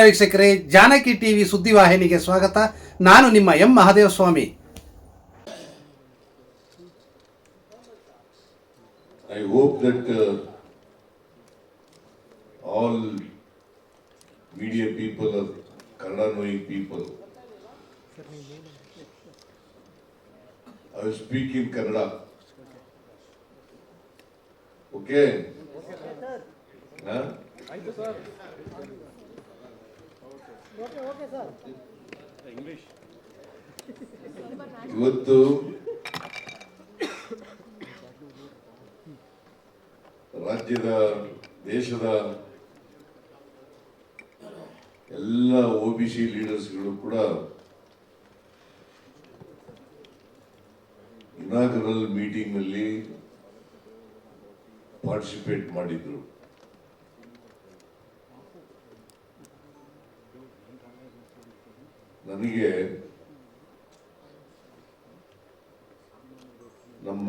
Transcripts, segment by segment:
ನಮಸ್ಕಾರ ವೀಕ್ಷಕರಿ, ಜಾನಕಿ ಟಿವಿ ಸುದ್ದಿ ಸ್ವಾಗತ. ನಾನು ನಿಮ್ಮ M Mahadeva Swamy I hope that all media people Kannada knowing people I speak in Kannada okay ಇವತ್ತು ರಾಜ್ಯದ ದೇಶದ ಎಲ್ಲ ಒ ಬಿ ಸಿ ಲೀಡರ್ಸ್ಗಳು ಕೂಡ ಇನಾಗರಲ್ ಮೀಟಿಂಗ್ನಲ್ಲಿ ಪಾರ್ಟಿಸಿಪೇಟ್ ಮಾಡಿದ್ರು. ನನಗೆ ನಮ್ಮ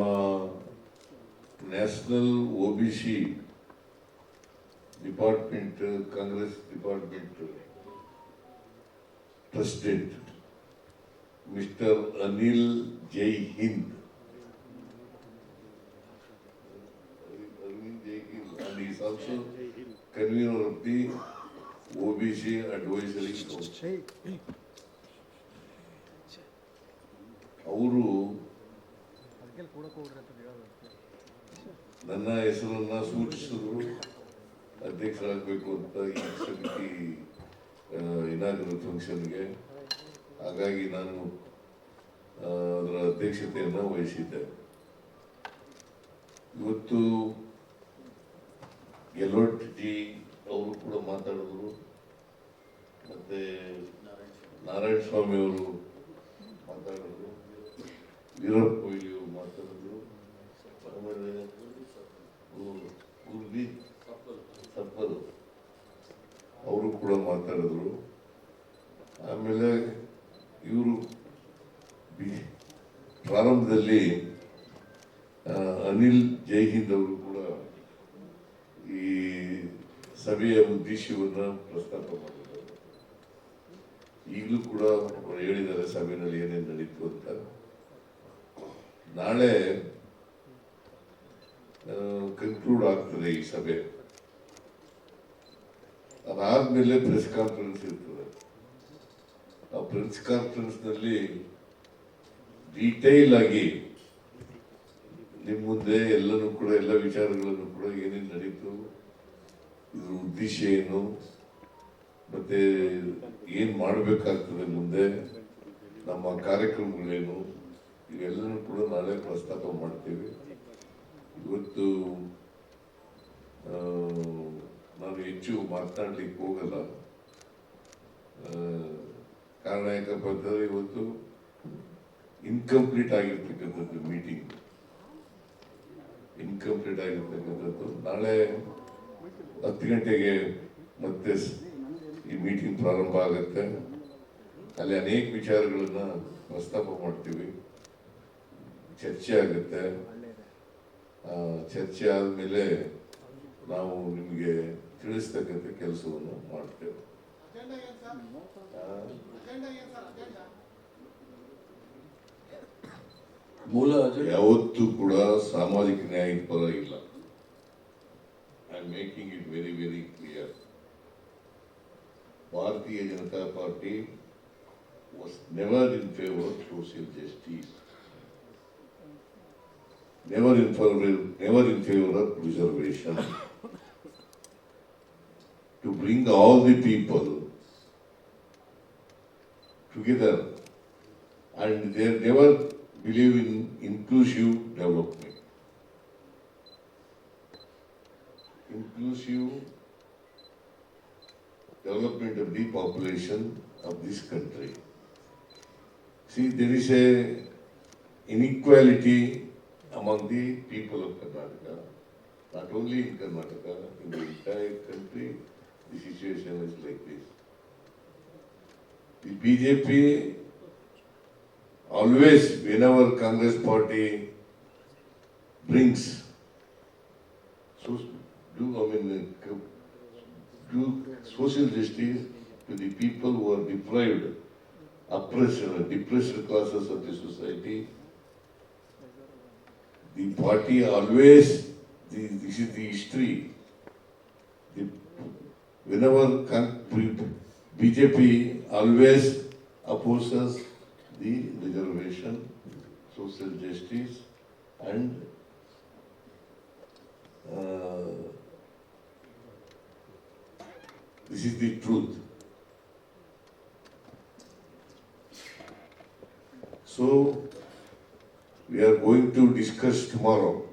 national O B C department Congress department president mister Anil Jai Hind also convener of the OBC advisory council. ಅವರು ನನ್ನ ಹೆಸರನ್ನ ಸೂಚಿಸಿದ್ರು, ಅಧ್ಯಕ್ಷರಾಗಬೇಕು ಅಂತ ಈ ಸಮಿತಿ ಇನಾಗರಲ್ ಫಂಕ್ಷನ್ಗೆ ಹಾಗಾಗಿ ನಾನು ಅದರ ಅಧ್ಯಕ್ಷತೆಯನ್ನು ವಹಿಸಿದ್ದೆ. ಇವತ್ತು ಗೆಲೋಟ್ ಜಿ ಅವರು ಕೂಡ ಮಾತಾಡಿದ್ರು. ಮತ್ತೆ ನಾರಾಯಣ ಸ್ವಾಮಿ ಅವರು ಮಾತಾಡಿದ್ರು ವೀರಪ್ಪ ಮಾತಾಡಿದ್ರು ಆಮೇಲೆ ಊ- ಸಪ್ಪಲು ಅವರು ಕೂಡ ಮಾತಾಡಿದ್ರು ಆಮೇಲೆ ಇವರು ಬಿ ಪ್ರಾರಂಭದಲ್ಲಿ ಅನಿಲ್ ಜೈಹಿಂದ್ ಅವರು ಕೂಡ ಈ ಸಭೆಯ ಉದ್ದೇಶವನ್ನು ಪ್ರಸ್ತಾಪ ಮಾಡಿದ್ದಾರೆ ಈಗಲೂ ಕೂಡ ಹೇಳಿದ್ದಾರೆ ಸಭೆಯಲ್ಲಿ ಏನೇನು ನಡೀತು ಅಂತ. ನಾಳೆ ಕನ್ಕ್ಲೂಡ್ ಆಗ್ತದೆ ಈ ಸಭೆ. ಅದಾದ್ಮೇಲೆ ಪ್ರೆಸ್ ಕಾನ್ಫರೆನ್ಸ್ ಇರ್ತದೆ. ಆ ಪ್ರೆಸ್ ಕಾನ್ಫರೆನ್ಸ್ನಲ್ಲಿ ಡೀಟೈಲ್ ಆಗಿ ನಿಮ್ಮ ಮುಂದೆ ಎಲ್ಲನೂ ಕೂಡ, ಎಲ್ಲ ವಿಚಾರಗಳನ್ನು ಕೂಡ ಏನೇನು ನಡೀತು, ಇದ್ರ ಉದ್ದೇಶ ಏನು, ಮತ್ತೆ ಏನು ಮಾಡಬೇಕಾಗ್ತದೆ ಮುಂದೆ, ನಮ್ಮ ಕಾರ್ಯಕ್ರಮಗಳೇನು ಇವೆಲ್ಲನೂ ಕೂಡ ನಾಳೆ ಪ್ರಸ್ತಾಪ ಮಾಡ್ತೀವಿ. ಇವತ್ತು ನಾನು ಹೆಚ್ಚು ಮಾತನಾಡ್ಲಿಕ್ಕೆ ಹೋಗಲ್ಲ. ಕಾರಣ ಯಾಕಪ್ಪ ಇವತ್ತು ಇನ್ಕಂಪ್ಲೀಟ್ ಆಗಿರ್ತಕ್ಕಂಥದ್ದು ಮೀಟಿಂಗ್ ಇನ್ಕಂಪ್ಲೀಟ್ ಆಗಿರ್ತಕ್ಕಂಥದ್ದು. ನಾಳೆ ಹತ್ತು ಗಂಟೆಗೆ ಮತ್ತೆ ಈ ಮೀಟಿಂಗ್ ಪ್ರಾರಂಭ ಆಗುತ್ತೆ. ಅಲ್ಲಿ ಅನೇಕ ವಿಚಾರಗಳನ್ನು ಪ್ರಸ್ತಾಪ ಮಾಡ್ತೀವಿ. ಚರ್ಚೆ ಆಗುತ್ತೆ ಚರ್ಚೆ ಆದಮೇಲೆ ನಾವು ನಿಮಗೆ ತಿಳಿಸ್ತಕ್ಕಂಥ ಕೆಲಸವನ್ನು ಮಾಡ್ತೇವೆ. ಮೂಲ ಯಾವತ್ತೂ ಕೂಡ ಸಾಮಾಜಿಕ ನ್ಯಾಯದ ಪರ ಇಲ್ಲ. I am making it very very clear Bharatiya Janata Party was never in favour of social justice never in favor, never in favor of reservation. to bring all the people together and they never believe in inclusive development. Inclusive development of the population of this country. See, there is a inequality among the people of Karnataka, not only in Karnataka, in the entire country, the situation is like this. The BJP always, whenever Congress party brings, so do, I mean, uh, do social justice to to the people who are deprived, oppressed, depressed classes of the society. The party always, the, this is the history. The, whenever BJP always opposes the reservation, social justice and uh, this is the truth. So, we are going to discuss tomorrow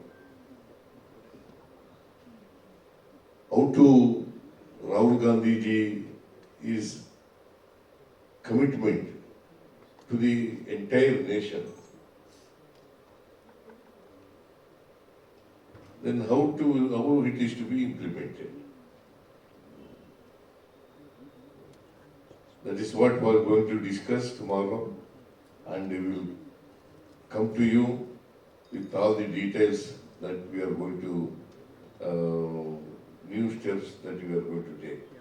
how to Rahul Gandhi ji is commitment to the entire nation. Then how to, how it is to be implemented. That is what we are going to discuss tomorrow and we will come to you with all the details that we are going to, uh, new steps that we are going to take.